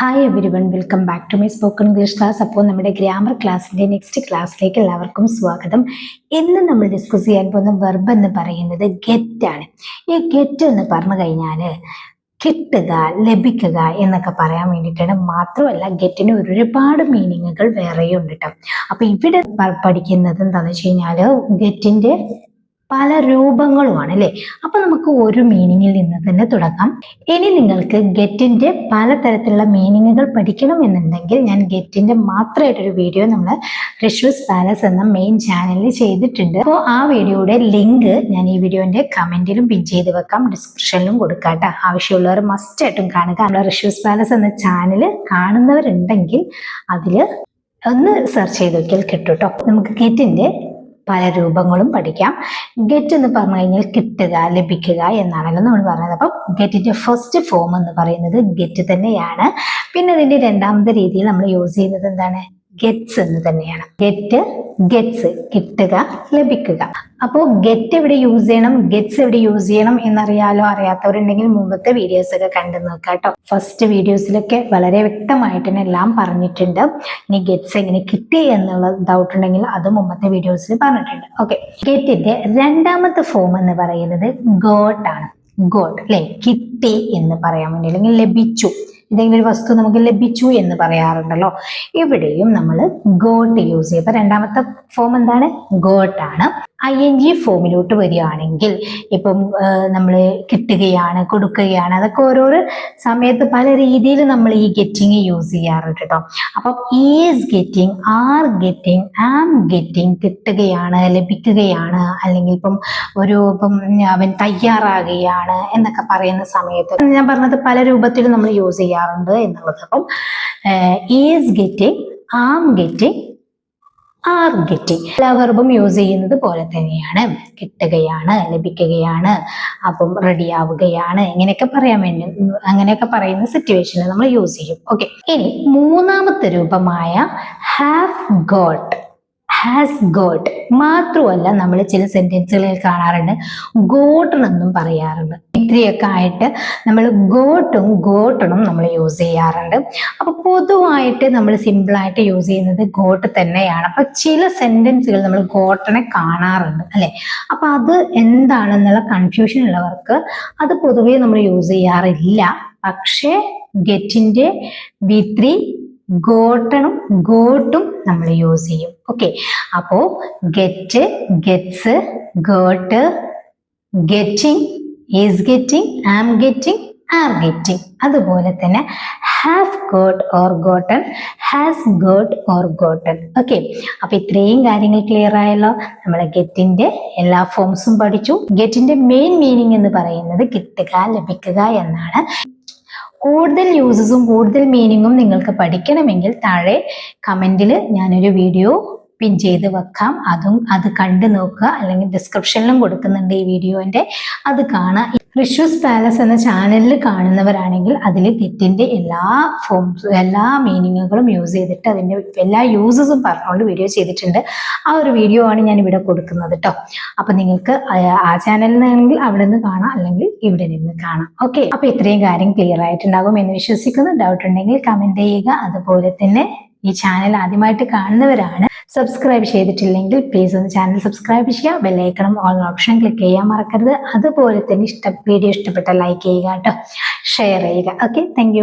Hi everyone welcome back to my spoken English class അപ്പോൾ നമ്മുടെ grammar ക്ലാസ്സിന്റെ next ക്ലാസ്സിലേക്ക് എല്ലാവർക്കും സ്വാഗതം. ഇന്ന് നമ്മൾ ഡിസ്കസ് ചെയ്യാൻ പോകുന്ന വെർബ് എന്ന് പറയുന്നത് ഗെറ്റ് ആണ്. ഈ ഗെറ്റ് എന്ന് പറഞ്ഞു കഴിഞ്ഞാൽ കിട്ടുക ലഭിക്കുക എന്നൊക്കെ പറയാൻ വേണ്ടിയിട്ടാണ്. മാത്രമല്ല ഗെറ്റിന് ഒരുപാട് മീനിങ്ങുകൾ വേറെയും ഉണ്ട് കേട്ടോ അപ്പം ഇവിടെ പഠിക്കുന്നത് എന്താണെന്ന് വെച്ച് കഴിഞ്ഞാൽ ഗെറ്റിന്റെ പല രൂപങ്ങളുമാണ് അല്ലേ അപ്പൊ നമുക്ക് ഒരു മീനിങ്ങിൽ നിന്ന് തന്നെ തുടങ്ങാം. ഇനി നിങ്ങൾക്ക് ഗെറ്റിന്റെ പലതരത്തിലുള്ള മീനിങ്ങുകൾ പഠിക്കണം എന്നുണ്ടെങ്കിൽ ഞാൻ ഗെറ്റിന്റെ മാത്രമായിട്ടൊരു വീഡിയോ നമ്മൾ റിഷ്വസ് പാലസ് എന്ന മെയിൻ ചാനലിൽ ചെയ്തിട്ടുണ്ട്. അപ്പോൾ ആ വീഡിയോയുടെ ലിങ്ക് ഞാൻ ഈ വീഡിയോന്റെ കമന്റിലും പിൻ ചെയ്ത് വെക്കാം. ഡിസ്ക്രിപ്ഷനിലും കൊടുക്കാം കേട്ടോ. ആവശ്യമുള്ളവർ മസ്റ്റ് ആയിട്ടും കാണുക. നമ്മുടെ റിഷ്വസ് പാലസ് എന്ന ചാനൽ കാണുന്നവരുണ്ടെങ്കിൽ അതിൽ ഒന്ന് സെർച്ച് ചെയ്ത് നോക്കിയാൽ കിട്ടും കേട്ടോ. നമുക്ക് ഗെറ്റിന്റെ പല രൂപങ്ങളും പഠിക്കാം. ഗെറ്റ് എന്ന് പറഞ്ഞു കഴിഞ്ഞാൽ കിട്ടുക ലഭിക്കുക എന്നാണല്ലോ നമ്മൾ പറയുന്നത് അപ്പം ഗെറ്റിന്റെ ഫസ്റ്റ് ഫോം എന്ന് പറയുന്നത് ഗെറ്റ് തന്നെയാണ്. പിന്നെ ഇതിന്റെ രണ്ടാമത്തെ രീതിയിൽ നമ്മൾ യൂസ് ചെയ്യുന്നത് എന്താണ്? ഗെറ്റ്സ് എന്ന് തന്നെയാണ്. ഗെറ്റ് ഗെറ്റ്സ് കിട്ടുക ലഭിക്കുക. അപ്പോൾ ഗെറ്റ് എവിടെ യൂസ് ചെയ്യണം? ഗെറ്റ്സ് എവിടെ യൂസ് ചെയ്യണം എന്നറിയാലോ അറിയാത്തവരുണ്ടെങ്കിൽ മുമ്പത്തെ വീഡിയോസ് ഒക്കെ കണ്ടു നോക്കാം കേട്ടോ ഫസ്റ്റ് വീഡിയോസിലൊക്കെ വളരെ വ്യക്തമായിട്ട് തന്നെ എല്ലാം പറഞ്ഞിട്ടുണ്ട്. ഇനി ഗെറ്റ്സ് എങ്ങനെ കിട്ടി എന്നുള്ള ഡൗട്ട് ഉണ്ടെങ്കിൽ അത് മുമ്പത്തെ വീഡിയോസിൽ പറഞ്ഞിട്ടുണ്ട്. ഓക്കെ ഗെറ്റിന്റെ രണ്ടാമത്തെ ഫോം എന്ന് പറയുന്നത് ഗോട്ട് ആണ്. ഗോട്ട് അല്ലെ കിട്ടി എന്ന് പറയാൻ വേണ്ടി അല്ലെങ്കിൽ ലഭിച്ചു. എന്തെങ്കിലും ഒരു വസ്തു നമുക്ക് ലഭിച്ചു എന്ന് പറയാറുണ്ടല്ലോ. ഇവിടെയും നമ്മൾ ഗോട്ട് യൂസ് ചെയ്യും. അപ്പൊ രണ്ടാമത്തെ ഫോം എന്താണ്? ഗോട്ട് ആണ്. ഐ എൻ ജി ഫോമിലോട്ട് വരികയാണെങ്കിൽ ഇപ്പം നമ്മൾ കിട്ടുകയാണ് കൊടുക്കുകയാണ് അതൊക്കെ ഓരോരോ സമയത്ത് പല രീതിയിൽ നമ്മൾ ഈ ഗെറ്റിങ് യൂസ് ചെയ്യാറുണ്ട് കേട്ടോ അപ്പം is getting are getting am getting കിട്ടുകയാണ് ലഭിക്കുകയാണ് അല്ലെങ്കിൽ ഇപ്പം ഒരു ഇപ്പം അവൻ തയ്യാറാകുകയാണ് എന്നൊക്കെ പറയുന്ന സമയത്ത് ഞാൻ പറഞ്ഞത് പല രൂപത്തിൽ നമ്മൾ യൂസ് ചെയ്യാറുണ്ട് എന്നുള്ളത്. അപ്പം is getting am getting are getting എല്ലാ വെർബും യൂസ് ചെയ്യുന്നത് പോലെ തന്നെയാണ്. കിട്ടുകയാണ് ലഭിക്കുകയാണ് അപ്പം റെഡി ആവുകയാണ് ഇങ്ങനെയൊക്കെ പറയാൻ വേണ്ടി അങ്ങനെയൊക്കെ പറയുന്ന സിറ്റുവേഷനിൽ നമ്മൾ യൂസ് ചെയ്യും. ഓക്കെ ഇനി മൂന്നാമത്തെ രൂപമായ ഹാവ് ഗോട്ട് ഹാസ് ഗോട്ട് മാത്രമല്ല നമ്മൾ ചില സെന്റൻസുകളിൽ കാണാറുണ്ട് ഗോട്ടണെന്നും പറയാറുണ്ട്. ഇത്രയൊക്കെ ആയിട്ട് നമ്മൾ ഗോട്ടും ഗോട്ടണും നമ്മൾ യൂസ് ചെയ്യാറുണ്ട്. അപ്പൊ പൊതുവായിട്ട് നമ്മൾ സിമ്പിളായിട്ട് യൂസ് ചെയ്യുന്നത് ഗോട്ട് തന്നെയാണ്. അപ്പൊ ചില സെന്റൻസുകൾ നമ്മൾ ഗോട്ടനെ കാണാറുണ്ട് അല്ലെ? അപ്പൊ അത് എന്താണെന്നുള്ള കൺഫ്യൂഷൻ ഉള്ളവർക്ക് അത് പൊതുവേ നമ്മൾ യൂസ് ചെയ്യാറില്ല. പക്ഷേ ഗെറ്റിന്റെ വി ത്രീ ഗോട്ടണും ഗോട്ടും നമ്മൾ യൂസ് ചെയ്യും. ഓക്കെ അപ്പോ get gets got getting is getting am getting are getting അതുപോലെ തന്നെ have got or gotten has got or gotten okay അപ്പൊ ഇത്രയും കാര്യങ്ങൾ ക്ലിയർ ആയല്ലോ. നമ്മൾ ഗെറ്റിന്റെ എല്ലാ ഫോംസും പഠിച്ചു. ഗെറ്റിന്റെ മെയിൻ മീനിങ് എന്ന് പറയുന്നത് കിട്ടുക ലഭിക്കുക എന്നാണ്. കൂടുതൽ യൂസസും കൂടുതൽ മീനിങ്ങും നിങ്ങൾക്ക് പഠിക്കണമെങ്കിൽ താഴെ കമന്റിൽ ഞാനൊരു വീഡിയോ പിൻ ചെയ്ത് വെക്കാം. അതും അത് കണ്ടു നോക്കുക. അല്ലെങ്കിൽ ഡിസ്ക്രിപ്ഷനിലും കൊടുക്കുന്നുണ്ട് ഈ വീഡിയോന്റെ. അത് കാണാം. റിഷ്യൂസ് പാലസ് എന്ന ചാനലിൽ കാണുന്നവരാണെങ്കിൽ അതിൽ ഗെറ്റിന്റെ എല്ലാ ഫോംസ് എല്ലാ മീനിങ്ങുകളും യൂസ് ചെയ്തിട്ട് അതിന്റെ എല്ലാ യൂസസും പറഞ്ഞുകൊണ്ട് വീഡിയോ ചെയ്തിട്ടുണ്ട്. ആ ഒരു വീഡിയോ ആണ് ഞാൻ ഇവിടെ കൊടുക്കുന്നത് കേട്ടോ അപ്പൊ നിങ്ങൾക്ക് ആ ചാനലിൽ നിന്നാണെങ്കിൽ അവിടെ നിന്ന് കാണാം. അല്ലെങ്കിൽ ഇവിടെ നിന്ന് കാണാം. ഓക്കെ അപ്പൊ ഇത്രയും കാര്യം ക്ലിയർ ആയിട്ടുണ്ടാകും എന്ന് വിശ്വസിക്കുന്നു. ഡൗട്ട് ഉണ്ടെങ്കിൽ കമന്റ് ചെയ്യുക. അതുപോലെ തന്നെ ഈ ചാനൽ ആദ്യമായിട്ട് കാണുന്നവരാണ്. സബ്സ്ക്രൈബ് ചെയ്തിട്ടില്ലെങ്കിൽ പ്ലീസ് ഒന്ന് ചാനൽ സബ്സ്ക്രൈബ് ചെയ്യുക. ബെല്ലൈക്കണം ഓൾ ഓപ്ഷൻ ക്ലിക്ക് ചെയ്യാൻ മറക്കരുത്. അതുപോലെ തന്നെ ഇഷ്ട വീഡിയോ ഇഷ്ടപ്പെട്ട ലൈക്ക് ചെയ്യുക കേട്ടോ. ഷെയർ ചെയ്യുക. Okay thank